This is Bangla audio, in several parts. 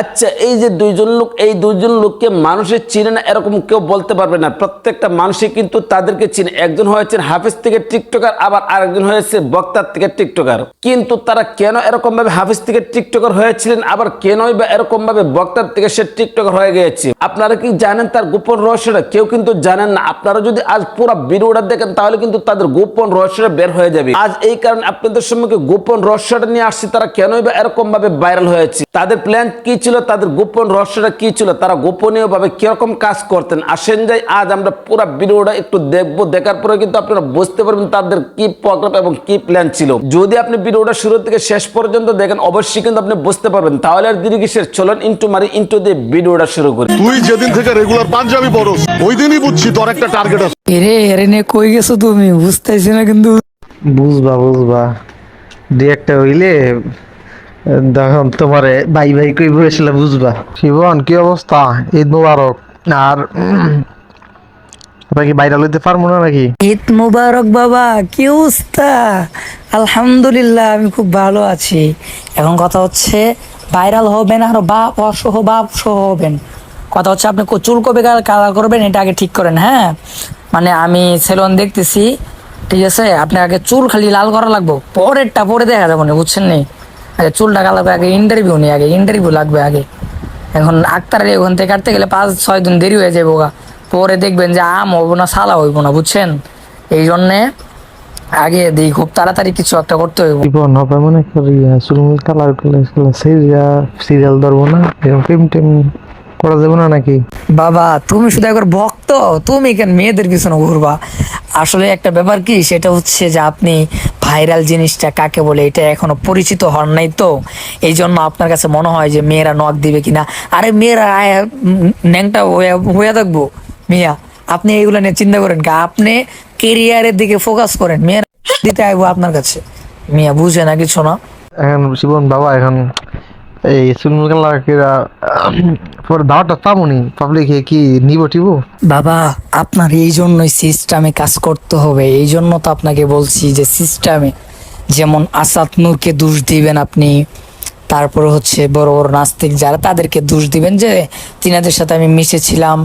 আচ্ছা এই যে দুইজন লোক, এই দুইজন লোককে মানুষের চিনে না, এরকম কেউ বলতে পারবে না। প্রত্যেকটা মানুষই কিন্তু তাদেরকে চিনে। একজন হয়েছেন হাফিজ থেকে টিকটকার, আবার আরেকজন হয়েছে বক্তার থেকে টিকটকার। কিন্তু তারা কেন এরকম ভাবে হাফিজ থেকে টিকটকার হয়েছিলেন, আবার কেনই বা এরকম ভাবে বক্তার থেকে সে টিকটকার হয়ে গিয়েছে? আপনারা কি জানেন তার গোপন রহস্যটা? কেউ কিন্তু জানেন না। আপনারা যদি আজ পুরো ভিডিওটা দেখেন, তাহলে কিন্তু তাদের গোপন রহস্যটা বের হয়ে যাবে। আজ এই কারণে আপনাদের সম্মুখে গোপন রহস্যটা নিয়ে আসছি, তারা কেনই বা এরকম ভাবে ভাইরাল হয়েছে। তাদের প্ল্যান কি ছিল তাদের গোপন রহস্যটা কি ছিল তারা গোপনীয় ভাবে কীরকম কাজ করতেন? আসেন যাই আজ আমরা পুরো ভিডিওটা একটু দেখব। দেখার পরে কিন্তু আপনারা বুঝতে পারবেন তাদের কি প্রোগ্রাম এবং কি প্ল্যান ছিল। যদি আপনি ভিডিওটা শুরু থেকে শেষ পর্যন্ত দেখেন অবশ্যই কিন্তু আপনি বুঝতে পারবেন। তাহলে আর দিদি কিসের? চলুন ইন্টু মারি ইন্টু দিয়ে ভিডিওটা শুরু করি। তুই যেদিন থেকে রেগুলার পাঞ্জাবি পরস ওই দিনই বুঝছি তোর একটা টার্গেট আছে। এরে এরে নে কই গেছো তুমি? বুঝতেছি না কিন্তু। বুঝবা বুঝবা। দুই একটা হইলে তখন তোমারে ভাই ভাই কই বসলে বুঝবা। শিবন কি অবস্থা? ঈদ মুবারক। আর উম, কি বাইরে লইতে পারব না নাকি? ঈদ মুবারক বাবা কি অবস্থা? আলহামদুলিল্লাহ আমি খুব ভালো আছি। এখন কথা হচ্ছে ভাইরাল হবেন আর বাপ অসহ বাপ সহ হবেন। কথা হচ্ছে আপনি চুল কবে কালার করবেন এটা আগে ঠিক করেন হ্যাঁ? মানে আমি সেলুন দেখতেছি ঠিক আছে? আপনি আগে চুল খালি লাল করা লাগবো পরেরটা পরে দেখা যাব না বুঝছেন নি? আগে চুলটা কালাবে আগে ইন্টারভিউ নেই আগে ইন্টারভিউ লাগবে আগে। এখন আক্তারের ওখান থেকে কাটতে গেলে পাঁচ, ছয় দিন দেরি হয়ে যাব গা। পরে দেখবেন যে আম হব না, সালা হইব না, বুঝছেন? এই জন্যে আগে দিই খুব তাড়াতাড়ি কিছু একটা করতে হইব। জীবন হবে মনে করি কালার সিরিয়াল ধরবো না এরকম টেম করা যাবে না নাকি? বাবা তুমি শুধু একবার ভক্ত তুমি কেন মেয়েদের পিছনে ঘুরবা? আসলে একটা ব্যাপার কি সেটা হচ্ছে যে আপনি ভাইরাল জিনিসটা কাকে বলে এটা এখনও পরিচিত হন নাই তো। এই জন্য আপনার কাছে মনে হয় যে মেয়েরা নখ দিবে কিনা। আরে মেয়েরা ন্যাংটা হয়ে হয়ে থাকব। মিয়া আপনি এইগুলো নিয়ে চিন্তা করেন কি? আপনি কেরিয়ারের দিকে ফোকাস করেন। মেয়েরা দিতে আইবো আপনার কাছে। মিয়া বুঝে না কিছু না। এখন শিবন বাবা এখন এই চুলমুল কালার কিরা পরে দাওয়াটা পাবনি পাবলিক কি নিব টিব? বাবা, আপনার এই জন্যই সিস্টেমে কাজ করতে হবে। এই জন্য তো আপনাকে বলছি যে সিস্টেমে যেমন আসাদ নূরকে দোষ দিবেন আপনি, তারপরে হচ্ছে বড় বড় নাস্তিক যারা তাদেরকে দোষ দিবেন যে, তিনাদের সাথে আমি মিশেছিলাম।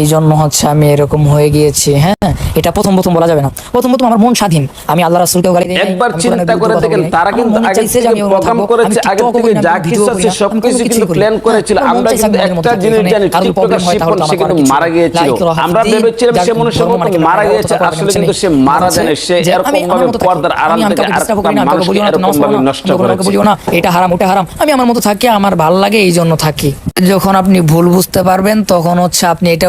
এই জন্য হচ্ছে আমি এরকম হয়ে গিয়েছি হ্যাঁ? এটা প্রথম প্রথম বলা যাবে না। প্রথম প্রথম আমার মন স্বাধীন। আমি আল্লাহ রাসুলকেও গালি দিই একবার চিন্তা করে দেখেন তারা কিন্তু আগে থেকে প্রোগ্রাম করেছে আগে থেকে যা কিছু আছে সবকিছু কিন্তু প্ল্যান করেছিল। আমরা কিন্তু একটা জিনিস জানি টিকটকার হয়, শিপন সে কিন্তু মারা গিয়েছিল। আমরা ভেবেছিলাম সে মনুষ্য মানে মারা গিয়েছে আসলে কিন্তু সে মারা জানে সে এরকম ভাবে। পর্দার আড়াল থেকে মানুষকে এরকম ভাবে নষ্ট করেছে এটা হারাম ওটা হারাম। আমি আমার মতো থাকি আমার ভালো লাগে এই জন্য থাকি যখন আপনি ভুল বুঝতে পারবেন তখন হচ্ছে আপনি এটা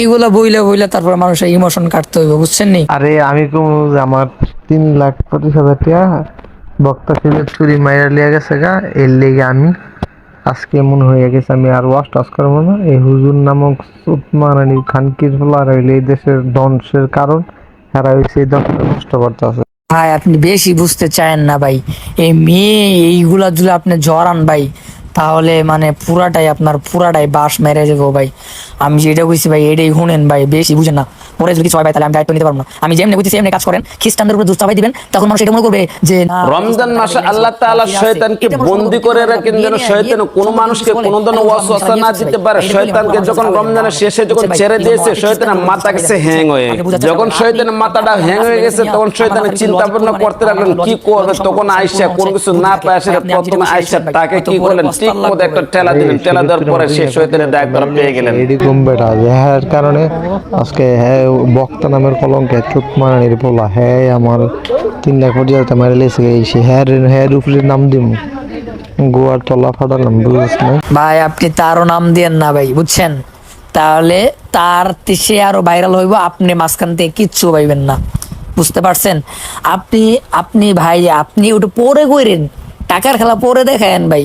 এইগুলো বইলে বইলে তারপর মানুষের ইমোশন কাটতে হইবে বুঝছেন নি? আরে আমি কম আমার তিন লাখ পঁচিশ হাজার টাকা বক্তা সিলেট চুরি মাইরা লিয়া গেছে গা এর লেগে আমি আজকে এমন হয়ে গেছে আমি আর ওয়াশ টাচ করব না। এই হুজুর নামক সুতমারানি খানকির ফলার হইলে এই দেশের ধ্বংসের কারণ এরা হয়েছে এই দশটা নষ্ট করতে আছে। ভাই আপনি বেশি বুঝতে চায়েন না ভাই। এই মেয়ে এইগুলা যদি আপনি জড়ান ভাই তাহলে মানে পুরাটাই আপনার পুরাটাই বাস মেরে যাব ভাই। আমি যেটা কইছি ভাই এটাই শুনেন ভাই বেশি বুঝেন না। পরে যদি কিছু হয় ভাই তাহলে আমি দায়িত্ব নিতে পারব না। আমি যেমনি বুঝতেছি এমনি কাজ করেন। খ্রিস্টানদের উপরে দুষ্টাবাই দিবেন তখন মানুষ এটা মনে করবে যে না রমজান মাসে আল্লাহ তাআলা শয়তানকে বন্দি করে রাখেন যেন শয়তান কোন মানুষকে কোন ধরনের ওয়াসওয়াসা না দিতে পারে। শয়তানকে যখন রমজানের শেষে যখন ছেড়ে দিয়েছে শয়তানের মাথা গেছে হ্যাং হয়ে যখন শয়তানের মাথাটা হ্যাং হয়ে গেছে তখন শয়তানের চিন্তা ভাবনা করতে লাগলেন কি করবে তখন আয়সা কোন কিছু না পায় সেটা প্রথমে আয়সা তাকে কি করলেন? ঠিক মতো একটা ঠেলা দিলেন ঠেলা দেওয়ার পরে সে শয়তানের দায় ধরা পেয়ে গেলেন। এডি গম্বেটা কারণে আজকে হ্যাঁ বক্তা নামের কলঙ্কে চুপ মারানির পোলা হ্যাঁ আমার তিন লাখ পঁচিশ মারা লেছে এই সে উপরে নাম দিম। গোয়ার তলা ফাটালাম বুঝিস না? ভাই আপনি তারও নাম দিয়েন না ভাই বুঝছেন? তাহলে তার সে আরও ভাইরাল হইব আপনি মাঝখান থেকে কিচ্ছু পাইবেন না। বুঝতে পারছেন? আপনি আপনি ভাই আপনি ওটা পরে কইরেন। টাকার খেলা পরে দেখায়েন ভাই।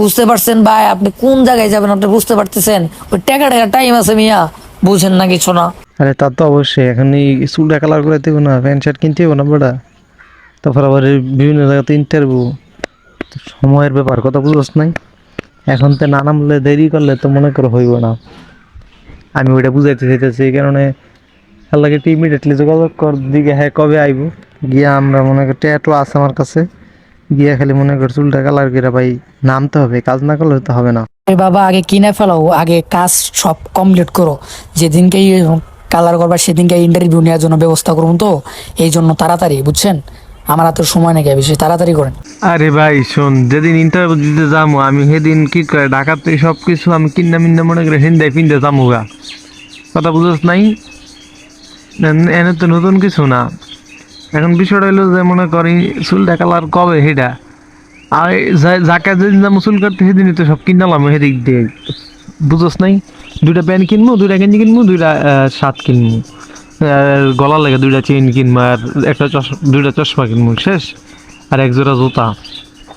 বুঝতে পারছেন ভাই? আপনি কোন জায়গায় যাবেন? আপনি বুঝতে পারতেছেন? ওই টাকা টাকা টাইম আছে মিয়া। বুঝেন না কিছু না। আরে তা তো অবশ্যই। এখন এই চুলটা কালার করে দেবো না। প্যান্ট শার্ট কিনতে হবে না বেটা? তারপর আবার বিভিন্ন জায়গাতে ইন্টারভিউ সময়ের ব্যাপার, কথা বুঝোস নাই? এখন তো না নামলে দেরি করলে তো মনে করো হইব না। আমি ওইটা বুঝাইতে চাইতেছি, এই কারণে আল্লাহকে ইমিডিয়েটলি যোগাযোগ কর দিকে হ্যাঁ কবে আইব। গিয়া আমরা মনে করি ট্যাটু আছে আমার কাছে। গিয়া খালি মনে কর চুলটা কালার করে ভাই নামতে হবে কাজ না করলে তো হবে না। বাবা আগে কিনে ফেলাও আগে কাজ সব কমপ্লিট করো। যেদিনকে কালার করবা সেদিনকে ইন্টারভিউ নেওয়ার জন্য ব্যবস্থা করুন তো। এই জন্য তাড়াতাড়ি বুঝছেন? আমার হাতে সময় নাকি বেশি তাড়াতাড়ি করেন। আরে ভাই শোন যেদিন ইন্টারভিউ দিতে যাব আমি সেদিন কি করে ঢাকাতে সব কিছু আমি কিনা মিন্না মনে করে হিন্দায় পিনতে যাব গা। কথা বুঝোস নাই? এনে তো নতুন কিছু না। এখন বিষয়টা হলো যে মনে করি চুলটা কালার কবে সেটা আর যাকে যেদিন যাব চুল কাটতে সেদিনই তো সব কিনালাম সেদিক দিয়ে। বুঝোস নাই? দুইটা প্যান্ট কিনবো, দুইটা গেঞ্জি কিনবো, দুইটা শার্ট কিনবো। গলা লাগে দুইটা চেন কিনবো, আর একটা চশ দুইটা চশমা কিনবো, শেষ। আর এক জোড়া জুতা।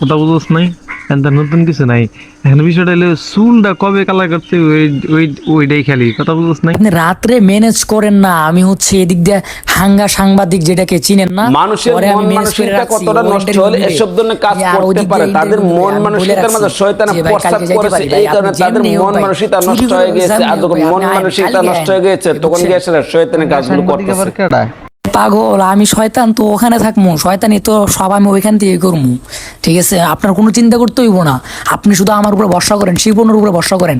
ওটা বুঝোস নাই? এখন নতুন কিছু নাই। এখন বিষয়টা হলো চুলটা কবে কালার করতে ওই ওই ওইটাই খালি কথা বুঝোস নাই? আপনি রাত্রে ম্যানেজ করেন না আমি হচ্ছে এদিক দিয়ে হাঙ্গা সাংবাদিক যেটাকে চিনেন না মানুষের পরে মন মানসিকতা কতটা নষ্ট হলে। এসব ধরনের কাজ করতে পারে তাদের মন মানসিকতার রাখছি শয়তানে প্রস্তাব করেছে এই কারণে তাদের মন মানসিকতা নষ্ট হয়ে গেছে আর যখন মন মানসিকতা নষ্ট হয়ে গেছে তখন বুঝছেন? গেছে শয়তানের কাজগুলো করতেছে? পাগল, আমি শয়তান, তো ওখানে থাকব শয়তানি, তো সব আমি ওইখান থেকে করব ঠিক আছে? আপনার কোনো চিন্তা করতে হইব না। আপনি শুধু আমার উপরে ভরসা করেন, শিবনের উপরে ভরসা করেন।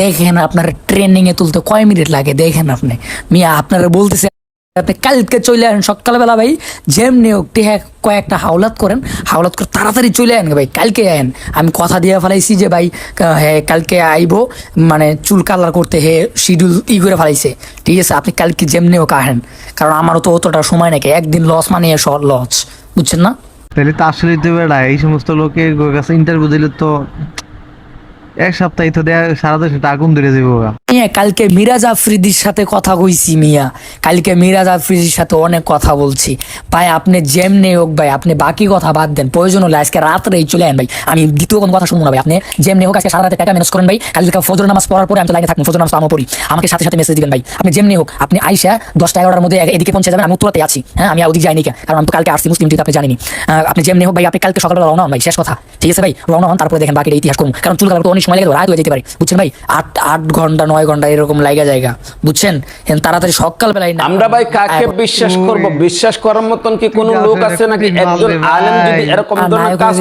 দেখেন আপনার ট্রেনিংয়ে তুলতে কয় মিনিট লাগে? দেখেন আপনি। মিয়া, আপনারা বলতেছে আপনি কালকে চলে আসেন সকালবেলা ভাই, যেমনি হোক টেহা কয়েকটা হাওলাত করেন, হাওলাত করে তাড়াতাড়ি চলে আন ভাই, কালকে আয়েন আমি কথা দিয়ে ফেলাইছি যে, ভাই হ্যাঁ কালকে আইবো মানে চুল কালার করতে হে শিডিউল ই করে ফেলাইছে, ঠিক আছে, আপনি কালকে যেমনি হোক আহেন কারণ আমারও তো অতটা সময় নাকি একদিন লস মানে লস বুঝছেন না? তাহলে তো আসলে তো বেড়া এই সমস্ত লোকের কাছে ইন্টারভিউ দিলে তো এক সপ্তাহে তো দেয়া, সারা দেশে আগুন ধরে যাব। মিয়া, কালকে মিরাজ আফ্রিদির সাথে কথা কইছি মিয়া। কালকে মিরাজ আফ্রিদির সাথে অনেক কথা বলছি। ভাই, আপনি যেমনি হোক ভাই, আপনি বাকি কথা বাদ দেন, প্রয়োজন হলে আজকে রাত্রেই চলে আন ভাই। আমি দ্বিতীয় কোনো কথা শুনব না ভাই, আপনি যেমনি হোক, আজকে সারা রাতে টাকা ম্যানেজ করেন ভাই। কালকে ফজর নামাজ পড়ার পরে আমি তো লাইনে থাকব ফজর নামাজ তো আমি পড়ি। আমাকে সাথে সাথে মেসেজ দিবেন ভাই, আপনি যেমনি হোক, আপনি আইসা দশটা এগারোটার মধ্যে এদিকে পৌঁছে যাবেন, আমি উত্তরাতে আছি। হ্যাঁ আমি ওদিকে যাইনি কারণ আমি তো কালকে আসছি, মুসলিম টিতে আপনি জানিনি আপনি যেমনি হোক ভাই, আপনি কালকে সকালবেলা রওনা হন ভাই, শেষ কথা। ঠিক আছে ভাই, রওনা হন, তারপরে দেখেন বাকিটা ইতিহাস করুন কারণ চুল কালার অনেক সময় লাগে রাত হয়ে যেতে পারে। বুঝছেন ভাই? আট আট ঘণ্টা নয় ঘণ্টা এরকম লাইগা জায়গা। বুঝছেন? তাড়াতাড়ি সকালবেলায় না আমরা ভাই কাকে বিশ্বাস করব? বিশ্বাস করার মতন কি কোনো লোক আছে নাকি? একজন আলেম যদি এরকম ধরনের কাজ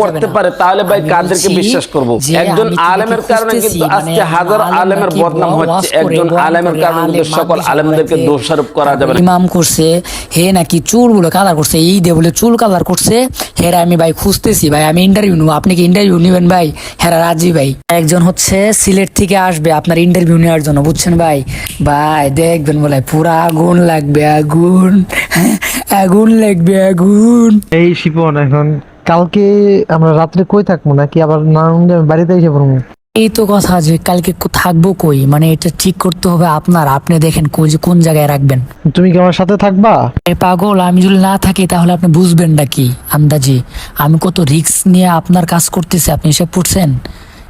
করতে পারে তাহলে ভাই কাদেরকে বিশ্বাস করব। একজন আলেমের কারণে কিন্তু আজকে মানে হাজার আলেমের বদনাম হচ্ছে একজন আলেমের কারণে কিন্তু সকল আলেমদেরকে দোষারোপ করা যাবে ইমাম করছে হে নাকি চুলগুলো কালার করছে এই দে বলে চুল কালার করছে হেরা আমি ভাই খুঁজতেছি ভাই আমি ইন্টারভিউ নেব। আপনি কি ইন্টারভিউ নেবেন ভাই? হেরা রাজি ভাই। একজন হচ্ছে সিলেট থেকে আসবে আপনার ইন্টারভিউ নেওয়ার জন্য বুঝছেন ভাই? ভাই দেখবেন বলে পুরা আগুন লাগবে আগুন। আগুন লাগবে আগুন। এই শিপন এখন কালকে আমরা রাত্রে কই থাকব নাকি? আবার নারায়ণগঞ্জে আমি বাড়িতে এসে পড়ব। এই তো কথা যে কালকে থাকব কই? মানে এটা ঠিক করতে হবে আপনার। আপনি দেখেন কই যে কোন জায়গায় রাখবেন। তুমি কি আমার সাথে থাকবা? এ পাগল আমি যদি না থাকি তাহলে আপনি বুঝবেন না কি? আন্দাজি। আমি কত রিস্ক নিয়ে আপনার কাজ করতেছি আপনি এসব পড়ছেন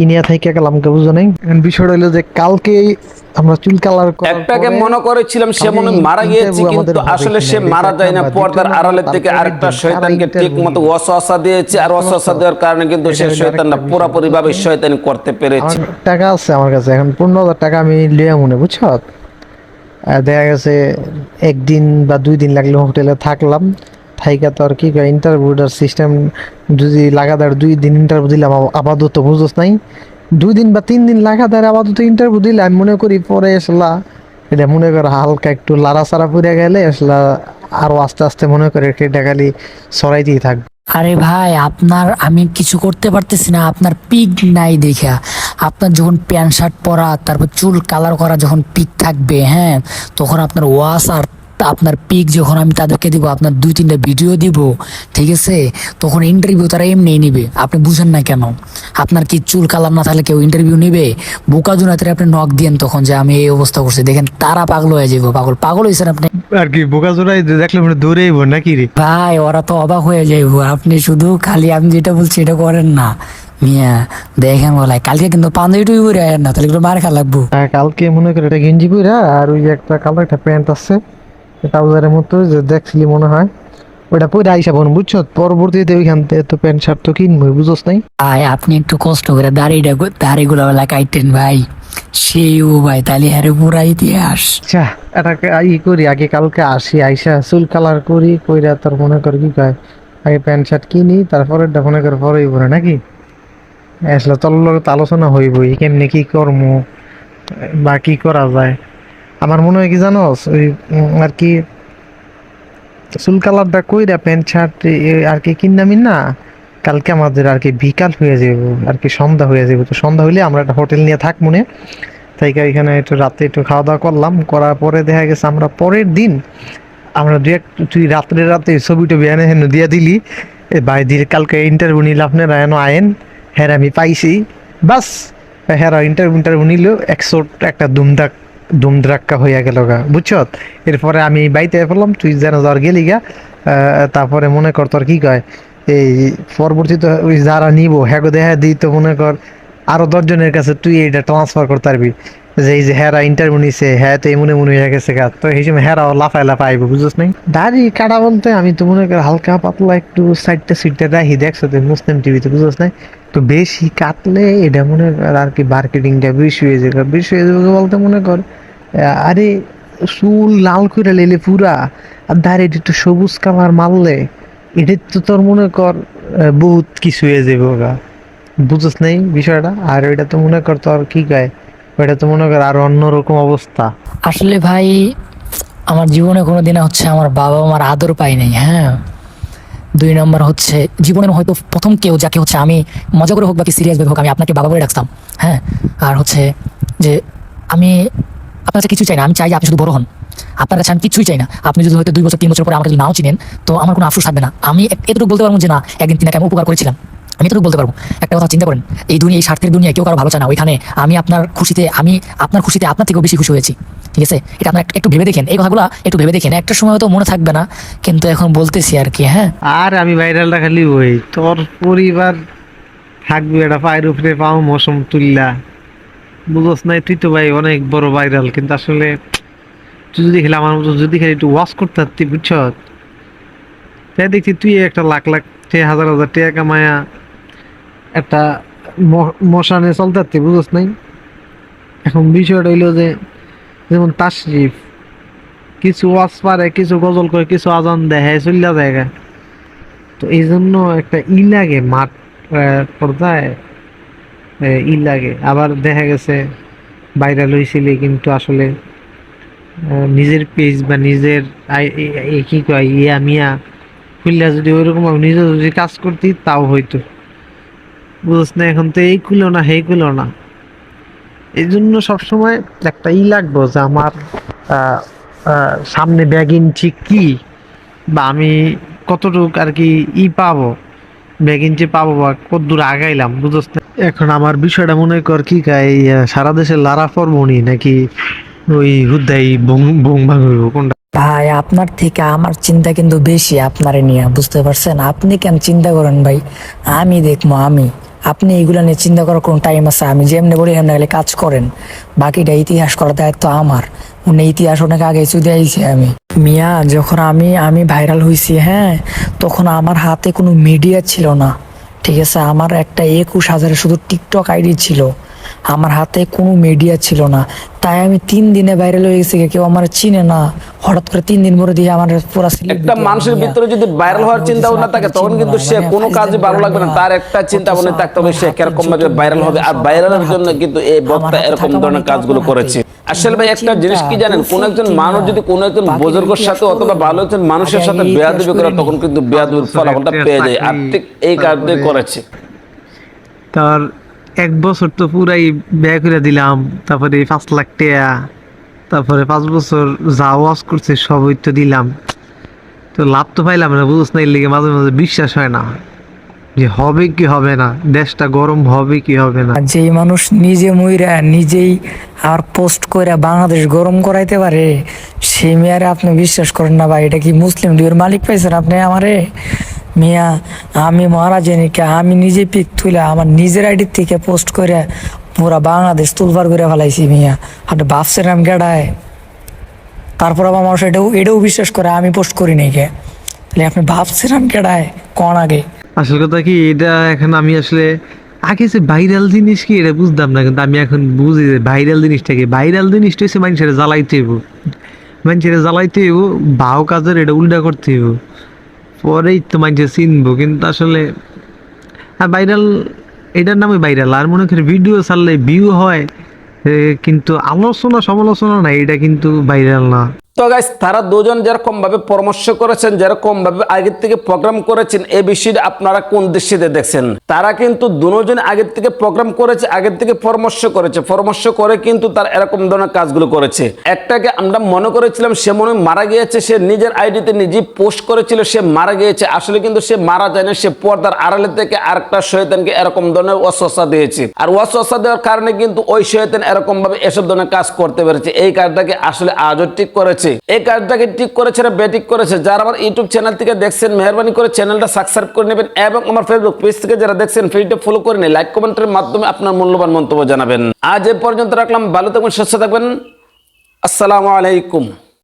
ইনিয়া থেকে গেলাম আমাকে বুঝো নাই? বিষয়টা হইল যে কালকে আমরা চুল কালার একটাকে মনে করেছিলাম সে মনে মারা গিয়েছে কিন্তু আসলে সে মারা যায় না। পর্দার আড়ালের থেকে আরেকটা শয়তানকে ঠিক মতো ওয়াসওয়াসা দিয়েছে আর ওয়াসওয়াসা দেওয়ার কারণে কিন্তু সে শয়তানটা পুরোপুরি ভাবে শয়তানি করতে পেরেছে। টাকা আছে আমার কাছে এখন পনেরো হাজার টাকা আমি লিয়া মনে বুঝছ? আর দেখা গেছে একদিন বা দুই দিন লাগলে হোটেলে থাকলাম। থাইকা তো আর কি ইন্টারভিউটার সিস্টেম যদি লাগাতার দুই দিন ইন্টারভিউ দিলাম আপাতত বুঝোস নাই। দুই দিন বা তিন দিন লাগাতার আপাতত ইন্টারভিউ দিলে আমি মনে করি পরে আসলা, এটা মনে করো হালকা একটু লাড়াচাড়া পড়ে গেলে আসলা আরও আস্তে আস্তে মনে করে এটা খালি সরাইতেই থাকবে। আরে ভাই, আপনার আমি কিছু করতে পারতেছি না, আপনার পিক নাই দেখা আপনার যখন প্যান্ট শার্ট পরা, তারপর চুল কালার করা যখন পিক থাকবে হ্যাঁ তখন আপনার ওয়াশ আর আপনার পিক যখন আমি তাদেরকে দিব আপনার দুই তিনটা ভিডিও দিব ঠিক আছে? তখন ইন্টারভিউ তারা এমনি নিবে। আপনি বুঝেন না কেন? আপনার কি চুল কালার না থাকলে কেউ ইন্টারভিউ নিবে? বোকা জুনাতে আপনি নক দিয়েন তখন যে আমি এই অবস্থা করছি। দেখেন তারা পাগল হয়ে যাব পাগল। পাগল হয়েছেন আপনি? আর কি বোকা জোড়াই দেখলে মানে দৌড়েইব নাকি রে? ভাই ওরা তো অবাক হয়ে যাইব। আপনি শুধু খালি আমি যেটা বলছি এটা করেন না। মিয়া দেখেন বলাই কালকে কিন্তু পাঞ্জাবি টুই পরে না তাহলে একটু মার খা লাগবো। আর কালকে মনে করে একটা গেঞ্জি পইরা আর ওই একটা কালো একটা প্যান্ট আছে। ট্রাউজারের মতো যে দেখছিলি মনে হয়। ওটা পইরা আইসা বোন বুঝছ? পরবর্তীতে ওইখান থেকে তো প্যান্ট শার্ট তো কিনবই বুঝোস নাই? ভাই আপনি একটু কষ্ট করে দাড়িটা দাড়িগুলো বেলা কাইতেন ভাই। সেইও ভাই তাহলে হ্যারে পুরা ইতিহাস আচ্ছা এটাকে ই করি আগে কালকে আসি আইসা চুল কালার করি কইরা তোর মনে কর কি কয় আগে প্যান্ট শার্ট কিনি তারপরে এটা মনে করে পরেই পরে নাকি? আসলে তোর তো আলোচনা হইবই কেমনে কি কর্ম বা কি করা যায়। আমার মনে হয় কি জানোস ওই আর কি, চুল কালারটা কইরা প্যান্ট শার্ট আর কি কিনামি না কালকে আমাদের আর কি বিকাল হয়ে যাব আর কি সন্ধ্যা হয়ে যাব তো সন্ধ্যা হইলে আমরা একটা হোটেল নিয়ে থাক মনে। তাই এখানে একটু রাতে একটু খাওয়া দাওয়া করলাম, করার পরে দেখা গেছে আমরা পরের দিন, আমরা দু এক, তুই রাত্রে রাতে ছবি টবি এনে হেন দিয়া দিলি। এ ভাই দিয়ে কালকে ইন্টারভিউ নিলে আপনারা এন আয়েন হ্যাঁ আমি পাইছি। বাস হ্যাঁ ইন্টারভিউ ইন্টারভিউ নিল একশো একটা দুমদাক দুমদ্রাক্কা হইয়া গেল গা। বুঝছ এরপরে আমি বাইতে পড়লাম তুই যেন জ্বর গেলি গা তারপরে মনে কর তোর কি কয়, এই পরবর্তীতে ওই যারা নিব হ্যাঁ দেখা দিই তো মনে কর, আরও দশজনের কাছে তুই এটা ট্রান্সফার করতে পারবি। যে এই যে হেরা ইন্টারভিউ নিছে হ্যাঁ তো এমন এমন হয়ে গেছে গা। তো এই সময় হেরাও লাফায় লাফায় আইব বুঝছ নাই? দাড়ি কাটা বলতে আমি তো মনে করি হালকা পাতলা একটু সাইডটা সিটটা রাখি দেখছ মুসলিম টিভিতে বুঝছ নাই? তো বেশি কাটলে এটা মনে কর আর কি মার্কেটিংটা বেশি হয়ে যাবে। বেশি হয়ে যাবে বলতে মনে কর আরে চুল লাল করে লেলে পুরা, আর দাড়িটা একটু সবুজ কালার মারলে, এটা তো তোর মনে কর বহুত কিছু হয়ে যাবে গা বুঝছ নাই বিষয়টা? আর এটা তো মনে কর তোর কি কয়, ওইটা তো মনে কর আর অন্যরকম অবস্থা। আসলে ভাই, আমার জীবনে কোনো দিনে হচ্ছে আমার বাবা মার আদর পাই নাই হ্যাঁ? দুই নম্বর হচ্ছে, জীবনের হয়তো প্রথম কেউ যাকে হচ্ছে আমি মজা করে হোক বাকি সিরিয়াস ভাবে হোক, আমি আপনাকে বাবা করে ডাকতাম হ্যাঁ? আর হচ্ছে যে আমি আপনার কাছে কিছু চাই না, আমি চাই যে আপনি শুধু বড় হন। আপনার কাছে আমি কিছুই চাই না। আপনি যদি হয়তো দুই বছর, তিন বছর পরে আমাকে যদি নাও চিনেন, তো আমার কোনো আফসোস থাকবে না। আমি এতটুকু বলতে পারব যে না, একদিন তিনাকে আমি উপকার করেছিলাম। আমি এতটুকু বলতে পারব। একটা কথা চিন্তা করেন, এই দুনিয়া, এই স্বার্থের দুনিয়ায় কেউ কারও ভালো চায় না। ওইখানে আমি আপনার খুশিতে, আমি আপনার খুশিতে আপনার থেকেও বেশি খুশি হয়েছি। ঠিক আছে? এটা আপনার একটু- ভেবে দেখেন। এই কথাগুলো একটু ভেবে দেখেন। একটা সময় তো মনে থাকবে না, কিন্তু এখন বলতেছি আর কি হ্যাঁ? আর আমি ভাইরালটা খালি ওই তোর পরিবার থাকবে এটা, পায়ের উপরে পাও মৌসুম তুললা বুঝস নাই, তুই তো ভাই অনেক বড় ভাইরাল কিন্তু আসলে তুই যদি খেলে আমার মতো, যদি খালি একটু ওয়াশ করতে পারতি, বুঝছ? তাই দেখছি তুই একটা লাখ লাখ হাজার হাজার টাকা কামায়া একটা মশানে চলতে পারতি বুঝস নাই? এখন বিষয়টা হইল যে, যেমন তাশরিফ, কিছু ওয়াজ পারে, কিছু গজল করে, কিছু আজান দেয় চলিয়া জায়গা তো এই জন্য একটা ই লাগে, মাঠ পর্দায় ই লাগে। আবার দেখা গেছে বাইরে হয়েছিলে কিন্তু আসলে নিজের পেজ বা নিজের কি কয়, ইয়া মিয়া, খুললা যদি ওইরকম নিজে যদি কাজ করতি, তাও হইতো। বুঝছ না এখন তো এই কুলো না সেই কুলো না। এই জন্য সবসময় একটা ই লাগবো যে আমার সামনে ব্যাগ ইঞ্চি কি? বা আমি কতটুক আর কি ই পাবো? ব্যাগ ইঞ্চি পাবো বা কত দূর আগাইলাম বুঝছ না। এখন আমার বিষয়টা মনে কর কি কাই সারা দেশে লারা ফরমনি নাকি ওই হুদাই বং বং ভাঙ কোনটা? ভাই আপনার থেকে আমার চিন্তা কিন্তু বেশি আপনারে নিয়ে বুঝতে পারছেন? আপনি কেন চিন্তা করেন ভাই? আমি দেখব আমি। আপনি এগুলো নিয়ে চিন্তা করার কোনো টাইম আছে? আমি যেমনি বলি, এমনি গেলে কাজ করেন। বাকিটা ইতিহাস করার দায়িত্ব আমার। উনি ইতিহাস অনেক আগে চুদে আইছি আমি। মিয়া, যখন আমি আমি ভাইরাল হয়েছি হ্যাঁ তখন আমার হাতে কোনো মিডিয়া ছিল না। ঠিক আছে? আমার একটা একুশ হাজারে শুধু টিকটক আইডি ছিল। আমার হাতে কোনো মিডিয়া ছিল না। তাই আমি তিন দিনে ভাইরাল হয়ে গেছি কেউ আমার চিনে না। হঠাৎ করে তিন দিন পরে দিয়ে আমার পুরো একটা মানুষের ভিতরে যদি ভাইরাল হওয়ার চিন্তা ভাবনা থাকে তখন কিন্তু সে কোনো কাজে ভালো লাগবে না তার একটা চিন্তা ভাবনা থাকতে হবে সে কীরকম ভাবে ভাইরাল হবে। আর ভাইরালের জন্য কিন্তু এই বক্তা এরকম ধরনের কাজগুলো করেছে। আসলে ভাই একটা জিনিস কি জানেন? কোন একজন মানুষ যদি কোন একজন বুজুর্গের সাথে অথবা ভালো একজন মানুষের সাথে বেয়াদবি করে তখন কিন্তু বেয়াদবির ফলাফলটা পেয়ে যায়। আর ঠিক এই কাজটাই করেছে। তার এক বছর তো পুরাই ব্যয় করে দিলাম, তারপরে পাঁচ লাখ টাকা, তারপরে পাঁচ বছর যা ওয়াজ করছে সবই তো দিলাম। তো লাভ তো পাইলাম না, বুঝছ না, এর লেগে মাঝে মাঝে বিশ্বাস হয় না। যে হবে কি হবে না, দেশটা গরম হবে কি হবে না। যেই মানুষ নিজে মইরা নিজেই আর পোস্ট করে বাংলাদেশ গরম করাইতে পারে, সেই মেয়ারে আপনি বিশ্বাস করেন না ভাই, এটা কি মুসলিম দুয়ের মালিক পাইছেন আপনি আমারে? মিয়া, আমি মারা জানি কে? আমি নিজে পিক তুলে আমার নিজের আইডি থেকে পোস্ট করে পুরা বাংলাদেশ তুলবার করে ফেলাইছি মিয়া। আপনি ভাবছেন আমি গেডায় তারপর আবার মানুষ এটাও এটাও বিশ্বাস করে আমি পোস্ট করি নাই কে? তাহলে আপনি ভাবছেন আমি কেডায় কন আগে? আসল কথা কি, এটা এখন আমি আসলে, আগে যে ভাইরাল জিনিস কি, এটা বুঝতাম না, কিন্তু আমি এখন বুঝি যে ভাইরাল জিনিসটা কি। ভাইরাল জিনিসটা হচ্ছে মানুষের জ্বালাইতে হইব। মানুষের জ্বালাইতে হইব ভাও কাজের এটা উল্টা করতে হইব। পরেই তো মানুষের চিনবো, কিন্তু আসলে, আর ভাইরাল এটার নামই ভাইরাল আর মনে করি ভিডিও ছাড়লে ভিউ হয় কিন্তু আলোচনা সমালোচনা না এটা কিন্তু ভাইরাল না। তো গাইস তারা দুজন যেরকম ভাবে পরামর্শ করেছেন যেরকম ভাবে আগের থেকে প্রোগ্রাম করেছেন এই বিষয়টা আপনারা কোন দৃষ্টিতে দেখছেন? তারা কিন্তু দুজন আগের থেকে প্রোগ্রাম করেছে, আগের থেকে পরামর্শ করেছে। পরামর্শ করে কিন্তু তার এরকম ধরনের কাজগুলো করেছে। একটাকে আমরা মনে করেছিলাম, সে মনে মারা গিয়েছে, সে নিজের আইডিতে নিজেই পোস্ট করেছিল, সে মারা গিয়েছে। আসলে কিন্তু সে মারা যায় না সে পর্দার আড়ালে থেকে আরেকটা শয়তানকে এরকম ধরনের অস্বস্থা দিয়েছে। আর অস্বস্থা দেওয়ার কারণে কিন্তু ওই শয়তান এরকম ভাবে এসব ধরনের কাজ করতে পেরেছে। এই কাজটাকে আসলে আজও ঠিক করেছে। এই কাজটাকে ঠিক করেছে না বেটিক করেছে, যারা আমার ইউটিউব চ্যানেল থেকে দেখছেন, মেহরবানি করে চ্যানেলটা সাবস্ক্রাইব করে নেবেন এবং আমার ফেসবুক পেজ থেকে যারা দেখছেন পেজটা ফলো করে নিন লাইক কমেন্টের মাধ্যমে আপনার মূল্যবান মন্তব্য জানাবেন। আজ এ পর্যন্ত রাখলাম, ভালো থাকবেন, সুস্থ থাকবেন। আসসালামু আলাইকুম।